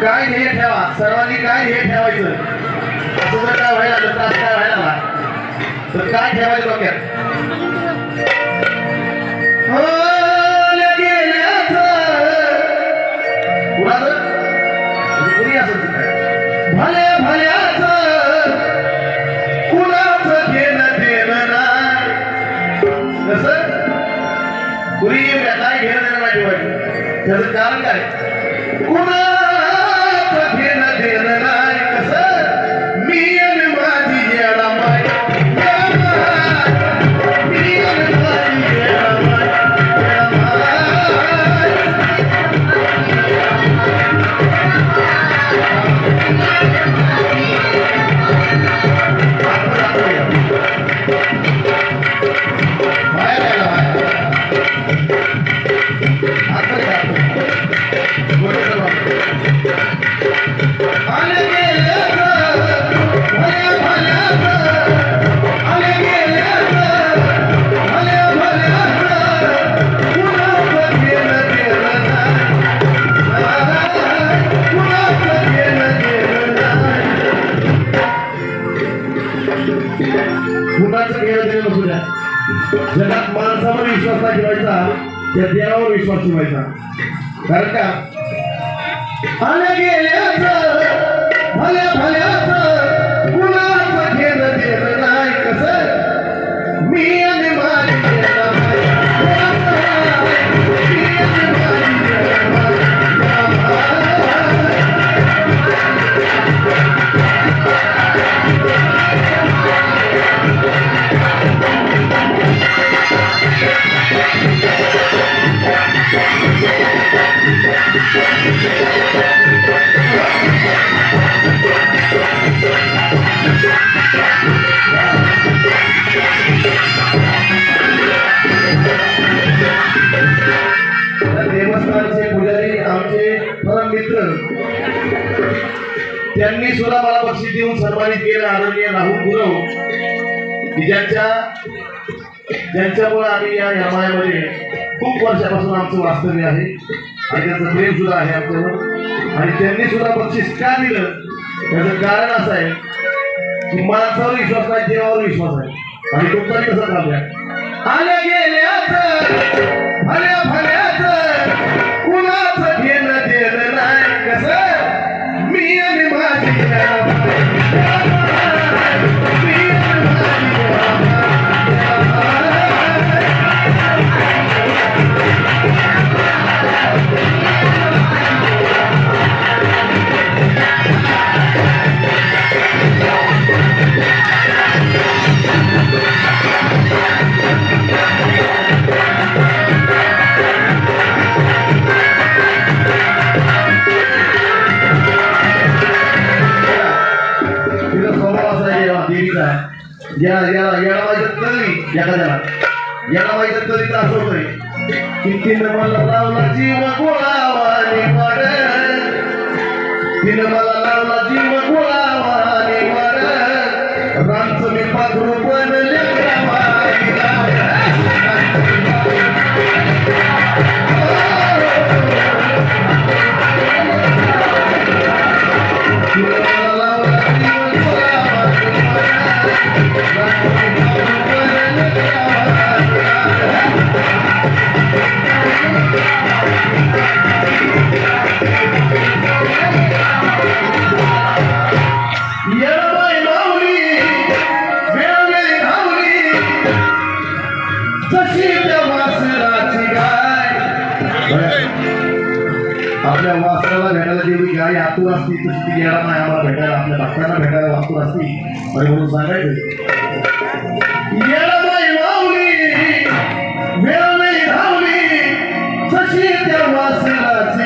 काय ध्येय ठेवा. सर्वांनी काय ध्येय ठेवायचं? असं जर काय व्हायला लागलं त्रास काय व्हायला लागला? तर काय ठेवायचं डोक्यात? हल्या कुणाचं? म्हणजे कुणी काय. कुणाचं घेणं देणं नाही. कुणी काय ठेवायचं? त्याचं कारण काय? कुणाचं जगात माणसावर विश्वास नाही ठेवायचा त्या देवावर विश्वास ठेवायचा. कारण का? त्यांनी सुद्धा मला बक्षीस देऊन सन्मानित केलं आदरणीय राहुल गुरव. ज्यांच्या ज्यांच्यामुळे आम्ही या यमायामध्ये खूप वर्षापासून आमचं वास्तव्य आहे आणि त्यांचं प्रेम सुद्धा आहे आमच्यावर आणि त्यांनी सुद्धा बक्षीस का दिलं? त्याचं कारण असं आहे की माणसावर विश्वास नाही देवावर विश्वास आहे. आणि तुमचाही कसा चालू आहे आल्या गेल्याचं भल्या भल्याचं कुणाचं घे या या याला माहिती कवी एखाद्याला. याला माहिती तरी तर असं तिनं मला लावला जीव गोळावाने तिनं मला जशी त्या वासराची गाय. आपल्या वासराला भेटायला जेवढी गाय आतूर असती तशी ती येणार नाही आम्हाला भेटायला आपल्या भक्तांना भेटायला वास्तूर असती. अरे म्हणून सांगायचं येळबाई वेळ नाही धावली जशी त्या वासराची